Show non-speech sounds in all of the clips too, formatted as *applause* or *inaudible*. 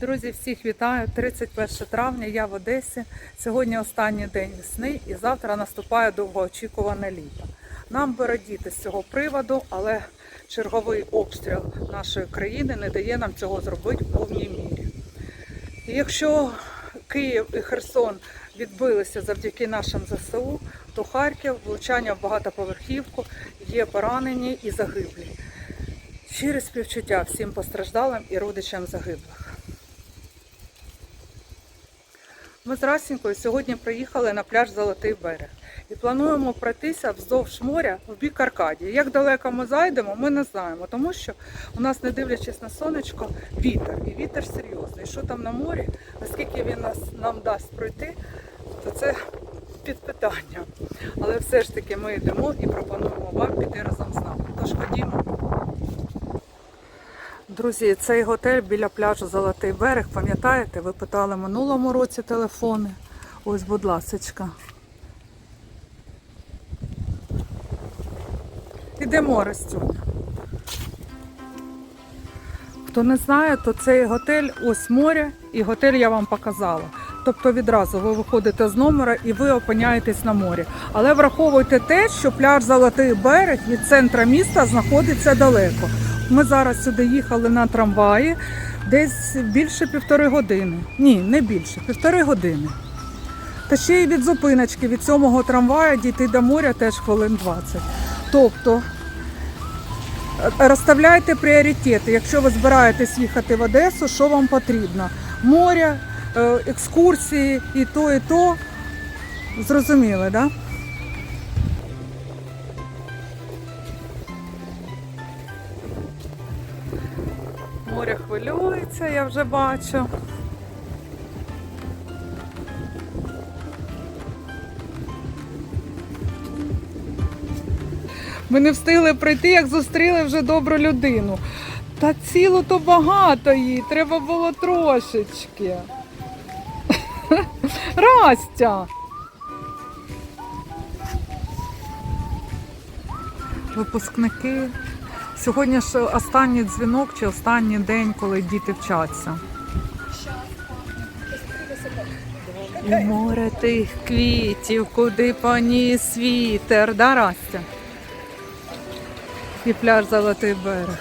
Друзі, всіх вітаю. 31 травня, я в Одесі. Сьогодні останній день весни і завтра наступає довгоочікуване літо. Нам би радіти з цього приводу, але черговий обстріл нашої країни не дає нам цього зробити в повній мірі. Якщо Київ і Херсон відбилися завдяки нашим ЗСУ, то Харків, влучання в багатоповерхівку, є поранені і загиблі. Щире співчуття всім постраждалим і родичам загиблих. Ми з Расінькою сьогодні приїхали на пляж Золотий берег і плануємо пройтися вздовж моря в бік Аркадії. Як далеко ми зайдемо, ми не знаємо, тому що у нас, не дивлячись на сонечко, вітер. І вітер серйозний. Що там на морі, наскільки він нас нам дасть пройти, то це під питанням. Але все ж таки ми йдемо і пропонуємо вам піти разом з нами. Тож ходімо. Друзі, цей готель біля пляжу Золотий берег, пам'ятаєте, ви питали минулому році телефони. Ось, будь ласочка. Ідемо, Ростюня. Хто не знає, то цей готель ось море, і готель я вам показала. Тобто відразу ви виходите з номера і ви опиняєтесь на морі. Але враховуйте те, що пляж Золотий берег від центра міста знаходиться далеко. Ми зараз сюди їхали на трамваї десь більше півтори години. Ні, не більше, півтори години. Та ще й від зупиночки від сьомого трамвая дійти до моря теж хвилин 20. Тобто розставляйте пріоритети. Якщо ви збираєтесь їхати в Одесу, що вам потрібно? Море, е, екскурсії і то, і то. Зрозуміли, так? Да? Хвилюється, я вже бачу. Ми не встигли прийти, як зустріли вже добру людину. Та ціло то багато їй, треба було трошечки. *laughs* Растя! Випускники. Сьогодні ж останній дзвінок чи останній день, коли діти вчаться. І море тих квітів, куди поніс вітер, да, Растя? І пляж Золотий берег.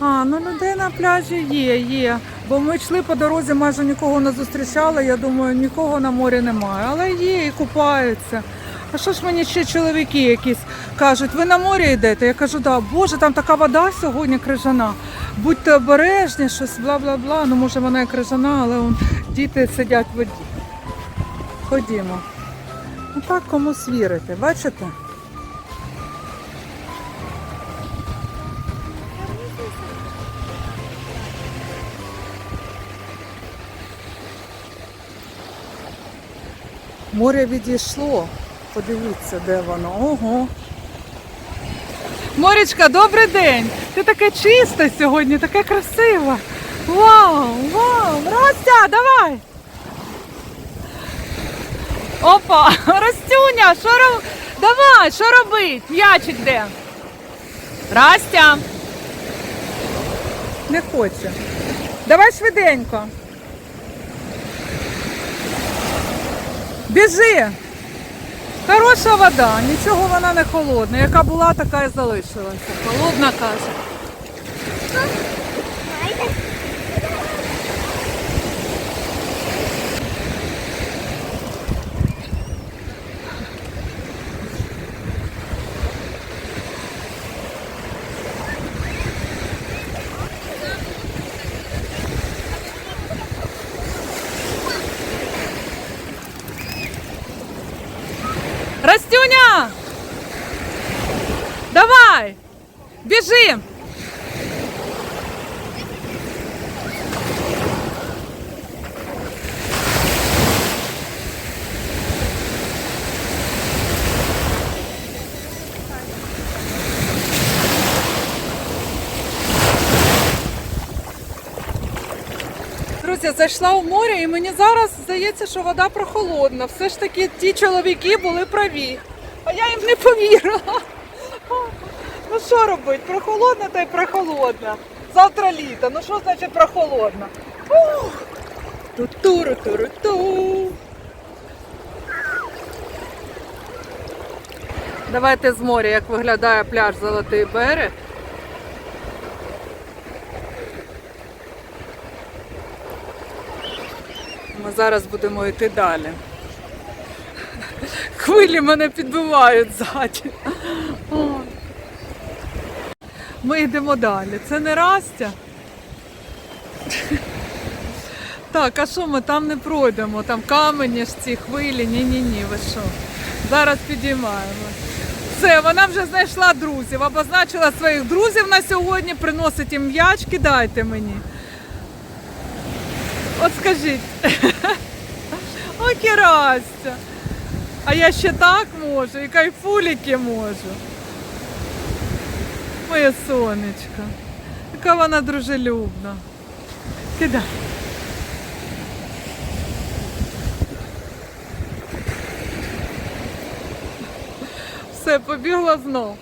А, ну людей на пляжі є, є. Бо ми йшли по дорозі, майже нікого не зустрічали. Я думаю, нікого на морі немає. Але є і купаються. А що ж мені ще чоловіки якісь кажуть, ви на морі йдете? Я кажу, да, боже, там така вода сьогодні крижана. Будьте обережні, щось бла-бла-бла. Ну, може, вона і крижана, але вон, діти сидять в воді. Ходімо. Ну так комусь вірити, бачите? Море відійшло. Подивіться, де воно. Ого. Морічка, добрий день! Ти таке чисте сьогодні, таке красиве. Вау, вау! Ростя, давай! Опа! *laughs* Ростюня, що роб... Давай, що робить? М'ячик де? Растя. Не хоче. Давай швиденько. Біжи. Хороша вода, нічого вона не холодна. Яка була, така і залишилася. Холодна каже. Растюня! Давай! Біжи! Друзі, зайшла у море і мені зараз здається, що вода прохолодна. Все ж таки ті чоловіки були праві. А я їм не повірила. Ну що робити? Прохолодна та й прохолодна. Завтра літо. Ну що значить прохолодна? Ух! Ту-туру, туру, ту. Давайте з моря, як виглядає пляж Золотий берег. Ми зараз будемо йти далі. Хвилі мене підбивають ззаді. Ми йдемо далі. Це не Растя. Так, а що ми там не пройдемо? Там камені ж ці хвилі. Ні-ні-ні, ви що? Зараз підіймаємо. Все, вона вже знайшла друзів, обозначила своїх друзів на сьогодні, приносить їм м'яч, кидайте мені. От скажіть. *laughs* Ой, Керастя. А я ще так можу, і кайфуліки можу. Моє сонечко. Яка вона дружелюбна. Кидай. Все, побігла знов.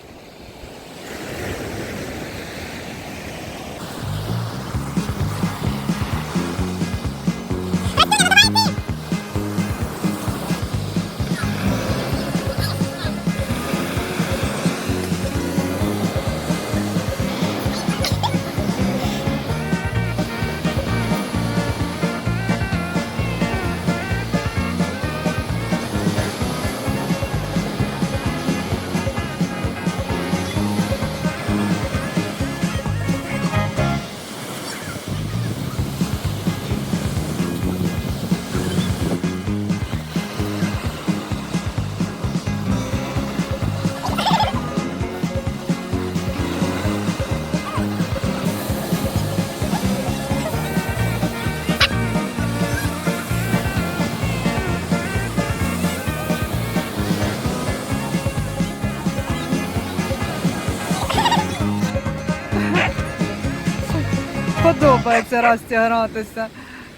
Подобається Расті гратися.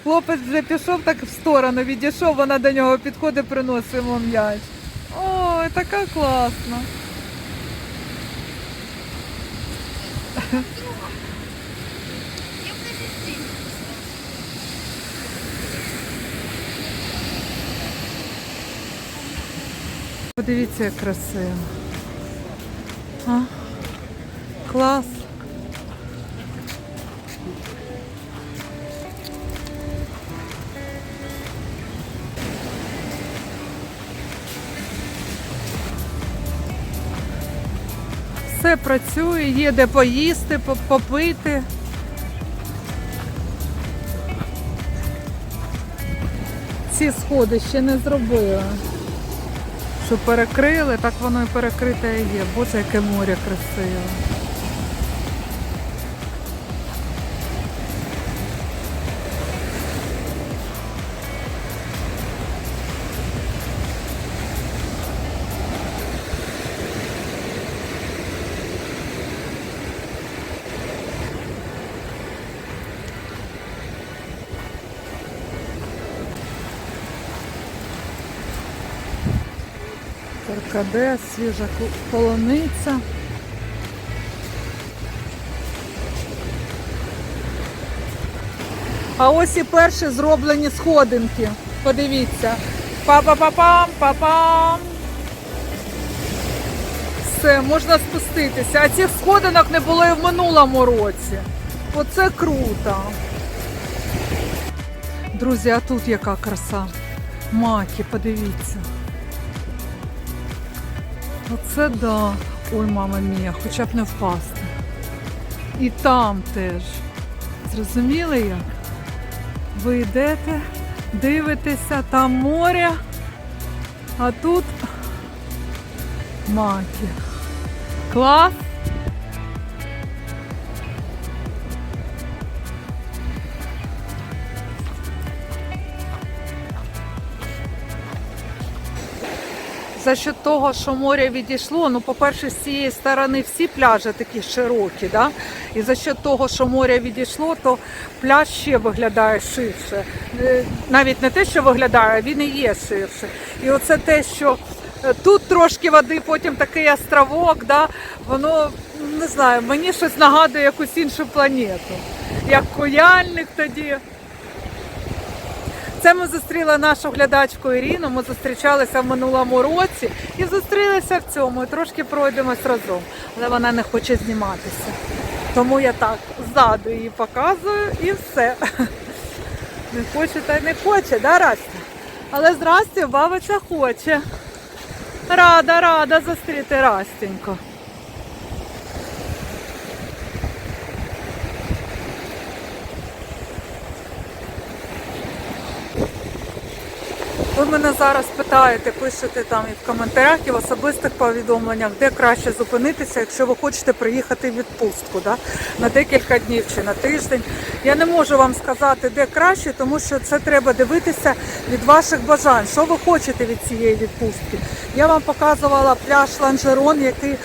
Хлопець вже пішов так в сторону, відійшов, вона до нього підходить, приносить йому м'яч. Ой, така класна. Подивіться, як красиво. А? Клас. Все працює, є де поїсти, попити. Ці сходи ще не зробили. Що перекрили, так воно і перекрите і є. Боже, яке море красиве. Каркаде, свіжа полуниця. А ось і перші зроблені сходинки. Подивіться. Па-па-па-пам, па-пам. Все, можна спуститися. А цих сходинок не було і в минулому році. Оце круто. Друзі, а тут яка краса. Маки, подивіться. Оце да. Ой, мама мія, хоча б не впасти. І там теж. Зрозуміли як? Ви йдете, дивитеся, там море, а тут маки. Клас! За що того, що море відійшло, ну, по-перше, з цієї сторони всі пляжі такі широкі, да? і за що того, що море відійшло, то пляж ще виглядає ширше. Е, Навіть не те, що виглядає, він і є ширше. І оце те, що е, тут трошки води, потім такий островок, да? воно не знаю, мені щось нагадує якусь іншу планету. Як кояльник тоді. Це ми зустріли нашу глядачку Ірину. Ми зустрічалися в минулому році і зустрілися в цьому. Трошки пройдемось разом. Але вона не хоче зніматися. Тому я так ззаду її показую і все. *laughs* Не хоче та й не хоче, да, Растя? Але здрасте, бабиця хоче. Рада, рада зустріти Растенько. Ви мене зараз питаєте, пишете там і в коментарях, і в особистих повідомленнях, де краще зупинитися, якщо ви хочете приїхати в відпустку да? на декілька днів чи на тиждень. Я не можу вам сказати, де краще, тому що це треба дивитися від ваших бажань. Що ви хочете від цієї відпустки? Я вам показувала пляж Ланжерон, який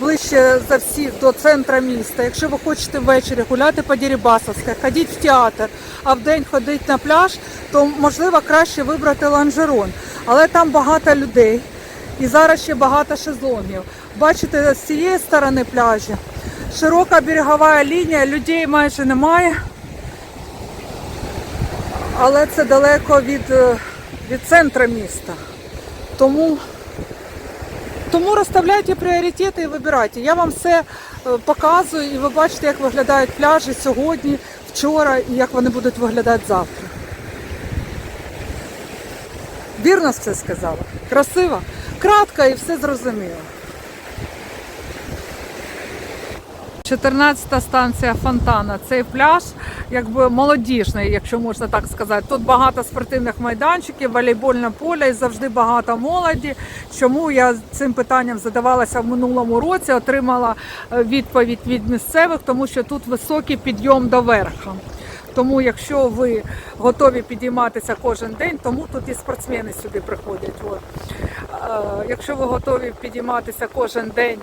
ближче за всіх до центра міста. Якщо ви хочете ввечері гуляти по Дірібасовській, ходіть в театр, а вдень ходити на пляж, то можливо краще вибрати Ланжерон. Але там багато людей і зараз ще багато шезлонгів. Бачите, з цієї сторони пляжі широка берегова лінія, людей майже немає. Але це далеко від, е, від центру міста. Тому тому розставляйте пріоритети і вибирайте. Я вам все е, показую, і ви бачите, як виглядають пляжі сьогодні, вчора і як вони будуть виглядати завтра. Вірно все сказала. Красиво, кратко і все зрозуміло. 14-та станція Фонтана. Цей пляж, якби молодіжний, якщо можна так сказати. Тут багато спортивних майданчиків, волейбольне поле і завжди багато молоді. Чому я цим питанням задавалася в минулому році, отримала е, відповідь від місцевих, тому що тут високий підйом до верха. Тому, якщо ви готові підійматися кожен день, тому тут і спортсмени сюди приходять. От. Е, Якщо ви готові підійматися кожен день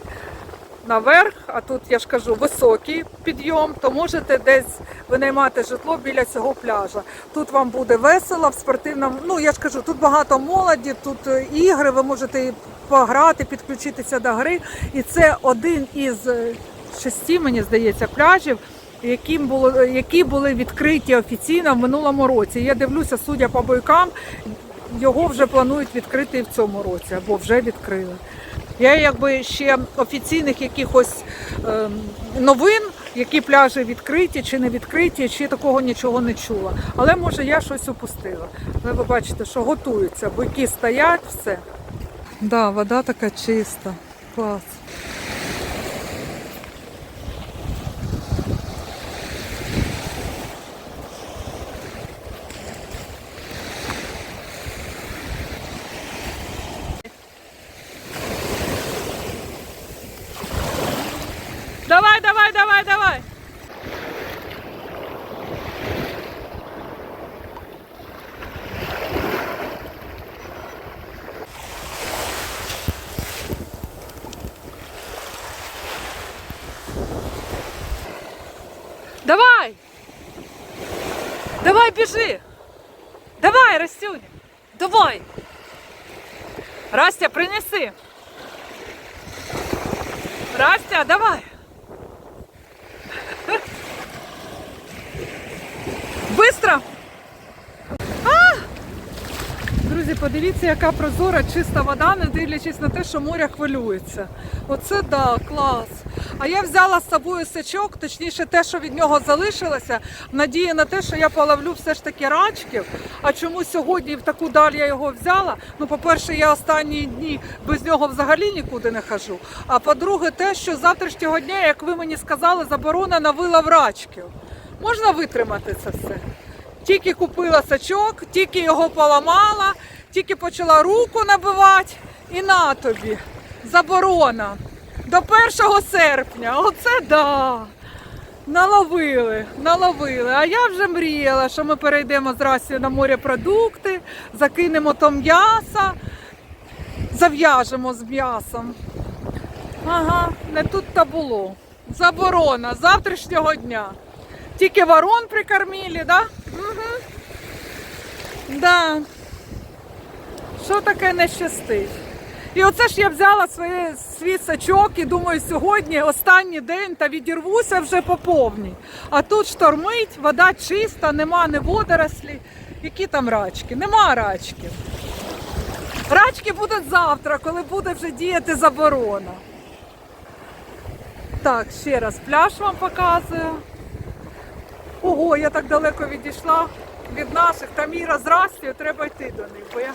наверх, а тут я ж кажу високий підйом, то можете десь винаймати житло біля цього пляжа. Тут вам буде весело в спортивному. Ну я ж кажу, тут багато молоді, тут е, ігри, ви можете пограти, підключитися до гри. І це один із е, шести, мені здається, пляжів. Яким було, які були відкриті офіційно в минулому році. Я дивлюся, судя по бойкам, його вже планують відкрити і в цьому році, або вже відкрили. Я якби ще офіційних якихось ем, новин, які пляжі відкриті чи не відкриті, ще такого нічого не чула. Але може я щось упустила. Але ви бачите, що готуються, бики стоять, все. Да, вода така чиста. Клас. Давай, давай, давай, давай. Давай! Давай, біжи! Давай, Растюня! Давай! Растя, принеси! Растя, давай! Быстро! А! Друзі, подивіться, яка прозора, чиста вода, не дивлячись на те, що море хвилюється. Оце да, клас. А я взяла з собою сачок, точніше, те, що від нього залишилося, в надії на те, що я половлю все ж таки рачків. А чому сьогодні в таку даль я його взяла? Ну, по-перше, я останні дні без нього взагалі нікуди не хожу. А по-друге, те, що з завтрашнього дня, як ви мені сказали, заборона на вилов рачків. Можна витримати це все? Тільки купила сачок, тільки його поламала, тільки почала руку набивати. І на тобі. Заборона. До 1 серпня. Оце да. Наловили, наловили. А я вже мріяла, що ми перейдемо з Расією на морепродукти, закинемо то м'яса, зав'яжемо з м'ясом. Ага, не тут то було. Заборона завтрашнього дня. Тільки ворон прикормили, да? Угу. Да. Що таке не щастить? І оце ж я взяла своє, свій сачок і думаю, сьогодні останній день та відірвуся вже по повній. А тут штормить, вода чиста, нема ні водорослі. Які там рачки? Нема рачків. Рачки будуть завтра, коли буде вже діяти заборона. Так, ще раз пляж вам показую. Ого, я так далеко відійшла від наших. Там Іра, розрасті, треба йти до них. Бо я...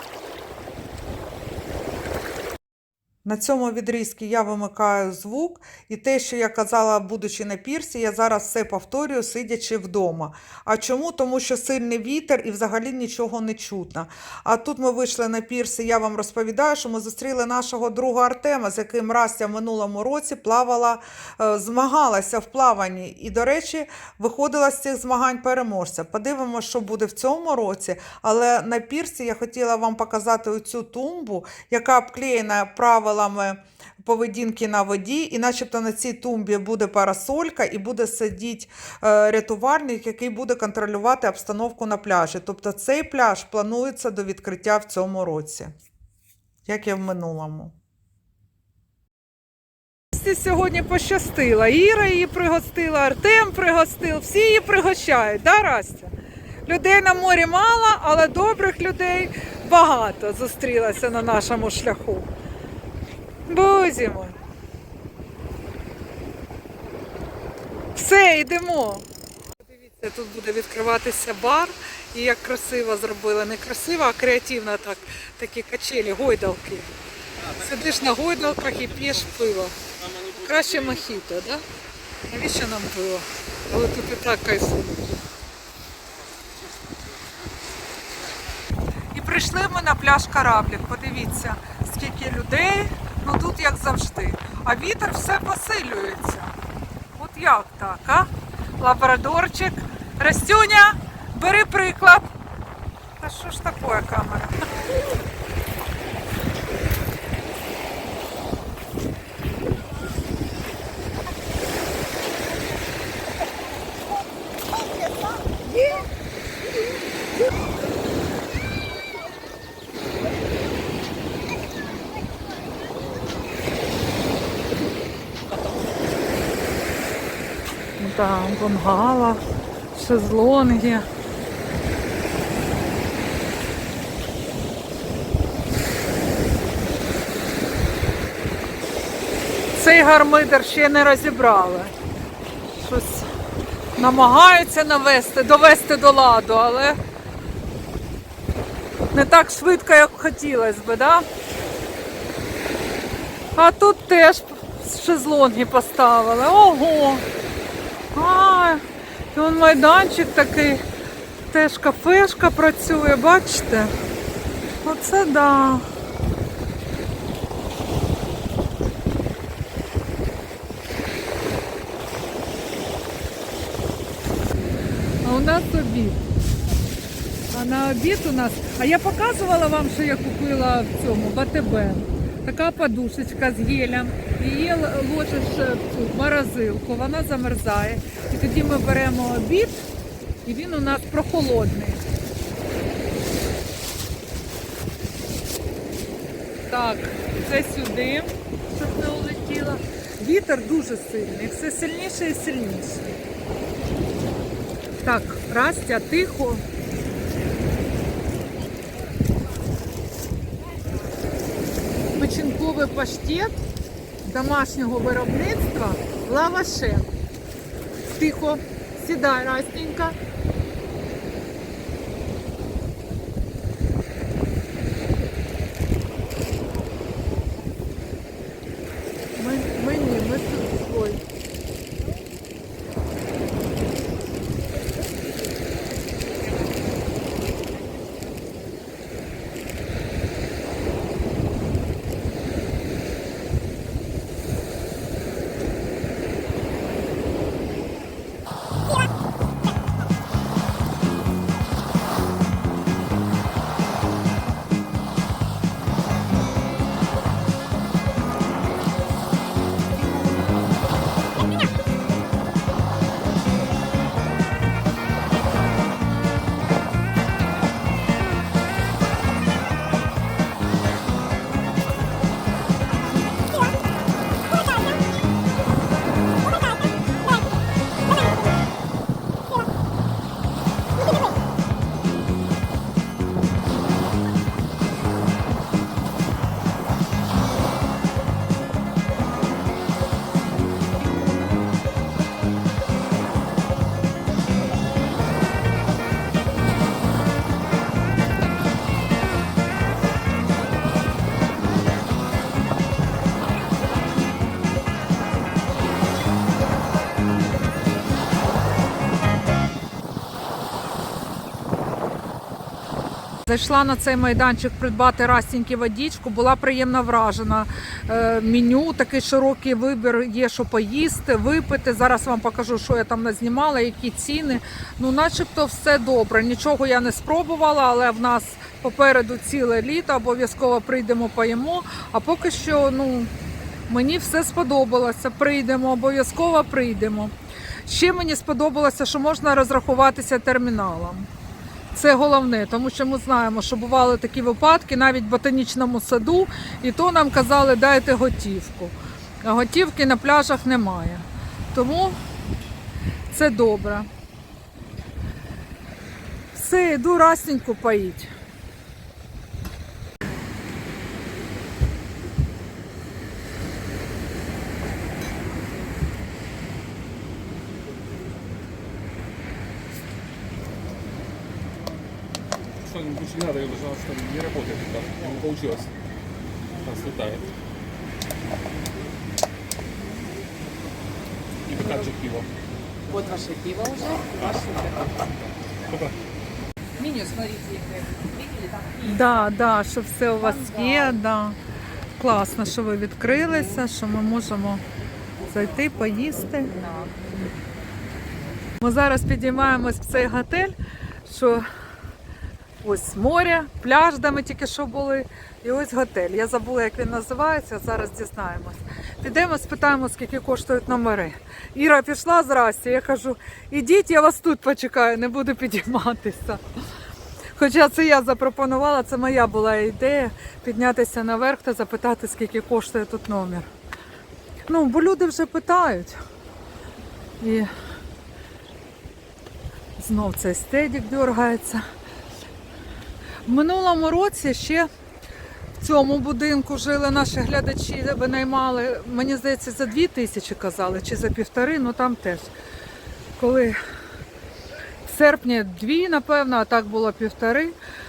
На цьому відрізку я вимикаю звук, і те, що я казала, будучи на пірсі, я зараз все повторюю, сидячи вдома. А чому? Тому що сильний вітер і взагалі нічого не чутно. А тут ми вийшли на пірс, і я вам розповідаю, що ми зустріли нашого друга Артема, з яким Растя в минулому році плавала, е, змагалася в плаванні. І, до речі, виходила з цих змагань переможця. Подивимося, що буде в цьому році. Але на пірсі я хотіла вам показати оцю тумбу, яка обклеєна правилами поведінки на воді, і начебто на цій тумбі буде парасолька і буде сидіти е, рятувальник, який буде контролювати обстановку на пляжі. Тобто цей пляж планується до відкриття в цьому році, як і в минулому. Сьогодні пощастила. Іра її пригостила, Артем пригостив, всі її пригощають, да, Растя? Людей на морі мало, але добрих людей багато зустрілося на нашому шляху. Бузімо. Все, йдемо. Дивіться, тут буде відкриватися бар. І як красиво зробили. Не красиво, а креативно так. Такі качелі, гойдалки. Сидиш на гойдалках і п'єш пиво. Краще мохіто, да? Навіщо нам пиво? Але тут і так кайфуємо. І прийшли ми на пляж кораблік. Подивіться, скільки людей. Ну тут як завжди. А вітер все посилюється. От як так, а? Лабрадорчик. Растюня, бери приклад. Та що ж таке камера? Там бунгало, шезлонги. Цей гармидер ще не розібрали. Щось намагаються навести, довести до ладу, але не так швидко, як хотілося би, да? А тут теж шезлонги поставили. Ого! І он майданчик такий, теж кафешка працює, бачите? Оце да. А у нас обід. А на обід у нас. А я показувала вам, що я купила в цьому в АТБ. Така подушечка з гелем. Її ложиш е, в цю морозилку, вона замерзає. І тоді ми беремо обід, і він у нас прохолодний. Так, це сюди, щоб не улетіло. Вітер дуже сильний, все сильніше і сильніше. Так, Растя, тихо. Печінковий паштет домашнього виробництва лаваше. Тихо, сідай, Растенька. Зайшла на цей майданчик придбати растіньки водичку, була приємно вражена. Е, меню, такий широкий вибір є, що поїсти, випити. Зараз вам покажу, що я там назнімала, які ціни. Ну, начебто все добре. Нічого я не спробувала, але в нас попереду ціле літо, обов'язково прийдемо, поїмо. А поки що, ну, мені все сподобалося. Прийдемо, обов'язково прийдемо. Ще мені сподобалося, що можна розрахуватися терміналом. Це головне, тому що ми знаємо, що бували такі випадки навіть в ботанічному саду, і то нам казали, дайте готівку. А готівки на пляжах немає. Тому це добре. Все, йду растеньку поїть. Что больше не надо, ее должна что не работает. Там, не получилось. Она слетает. И также пиво. Вот ваше пиво уже. Ваш супер. Меню, смотрите. Видели там? Да, да, що все у вас є. Да. Класно, що ви відкрилися, що ми можемо зайти, поїсти. Ми зараз підіймаємось в цей готель, що ось море, пляж, де ми тільки що були, і ось готель. Я забула, як він називається, зараз дізнаємось. Підемо, спитаємо, скільки коштують номери. Іра пішла здрасте, я кажу, ідіть, я вас тут почекаю, не буду підійматися. Хоча це я запропонувала, це моя була ідея піднятися наверх та запитати, скільки коштує тут номер. Ну, бо люди вже питають. І знов цей стедік дергається. В минулому році ще в цьому будинку жили наші глядачі, винаймали, мені здається, за дві тисячі казали, чи за півтори, ну там теж. Коли в серпні дві, напевно, а так було півтори.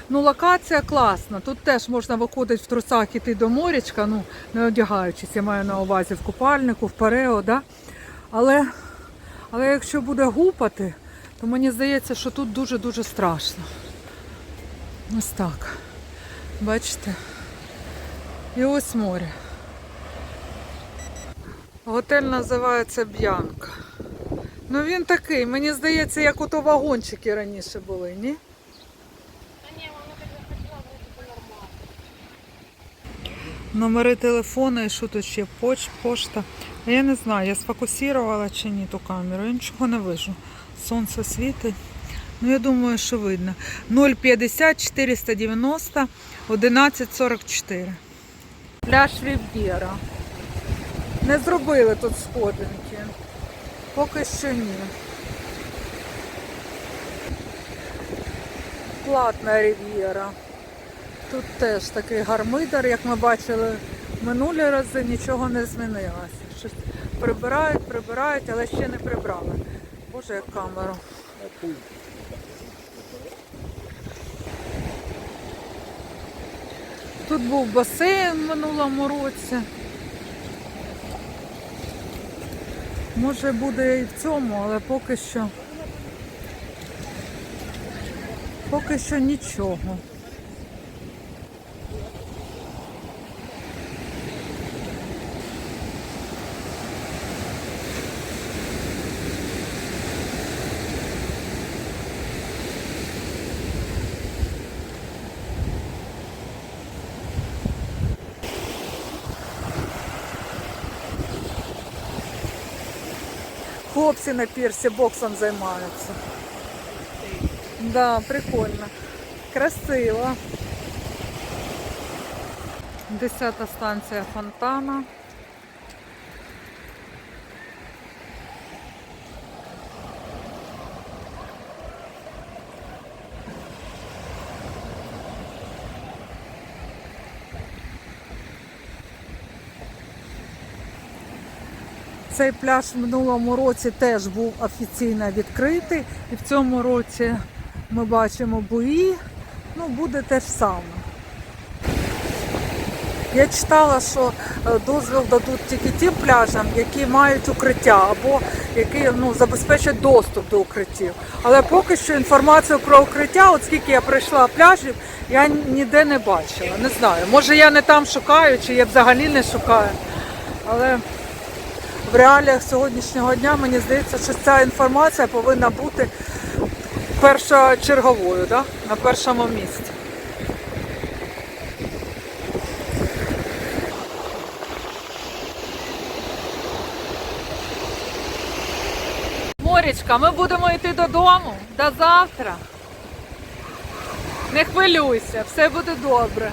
Ну, локація класна. Тут теж можна виходити в трусах іти до морячка, ну, не одягаючись, я маю на увазі в купальнику, в парео, да? але, але якщо буде гупати, то мені здається, що тут дуже-дуже страшно. Ось так. Бачите? І ось море. Готель називається Б'янка. Ну він такий, мені здається, як ото вагончики раніше були, ні? Номери телефону і що тут ще? Поч, пошта. Я не знаю, я сфокусувала чи ні ту камеру. Я нічого не вижу. Сонце світить. Ну, я думаю, що видно. 050 490 1144. Пляж Рів'єра. Не зробили тут сходинки. Поки що ні. Платна рів'єра. Тут теж такий гармидар, як ми бачили минулі рази, нічого не змінилося. Щось прибирають, прибирають, але ще не прибрали. Боже, як камеру. Тут був басейн в минулому році. Може буде і в цьому, але поки що. Поки що нічого. Хлопці на пірсі боксом займаються. Да, прикольно. Красиво. Десята станція фонтана. Цей пляж в минулому році теж був офіційно відкритий, і в цьому році ми бачимо буї. Ну, буде те ж саме. Я читала, що е, дозвіл дадуть тільки тим пляжам, які мають укриття або які ну, забезпечать доступ до укриттів. Але поки що інформацію про укриття, от скільки я пройшла пляжів, я ніде не бачила. Не знаю. Може я не там шукаю, чи я взагалі не шукаю. Але в реаліях сьогоднішнього дня мені здається, що ця інформація повинна бути першочерговою, да? на першому місці. Морічка, ми будемо йти додому. До завтра. Не хвилюйся, все буде добре.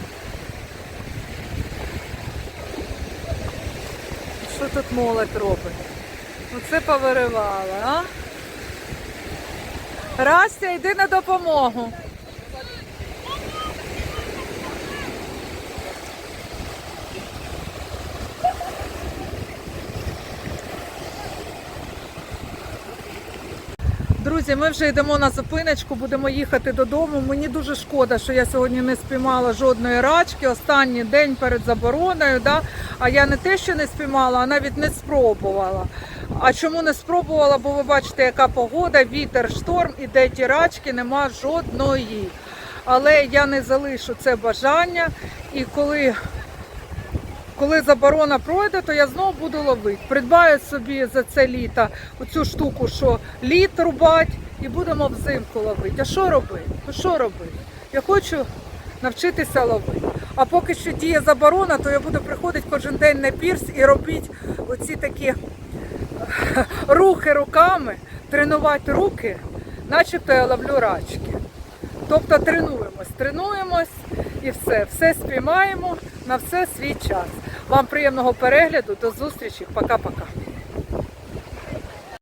Що тут молодь робить? Оце повиривала, а? Растя, йди на допомогу. Друзі, ми вже йдемо на зупиночку, будемо їхати додому. Мені дуже шкода, що я сьогодні не спіймала жодної рачки. Останній день перед забороною. Да? А я не те, що не спіймала, а навіть не спробувала. А чому не спробувала? Бо ви бачите, яка погода, вітер, шторм, і де ті рачки, нема жодної. Але я не залишу це бажання. І коли коли заборона пройде, то я знову буду ловити. Придбаю собі за це літо оцю штуку, що лід рубать, і будемо взимку ловити. А що робити? Ну що робити? Я хочу навчитися ловити. А поки що діє заборона, то я буду приходити кожен день на пірс і робити оці такі рухи руками, тренувати руки, начебто я ловлю рачки. Тобто тренуємось, тренуємось і все, все спіймаємо на все свій час. Вам приємного перегляду, до зустрічі, пока-пока.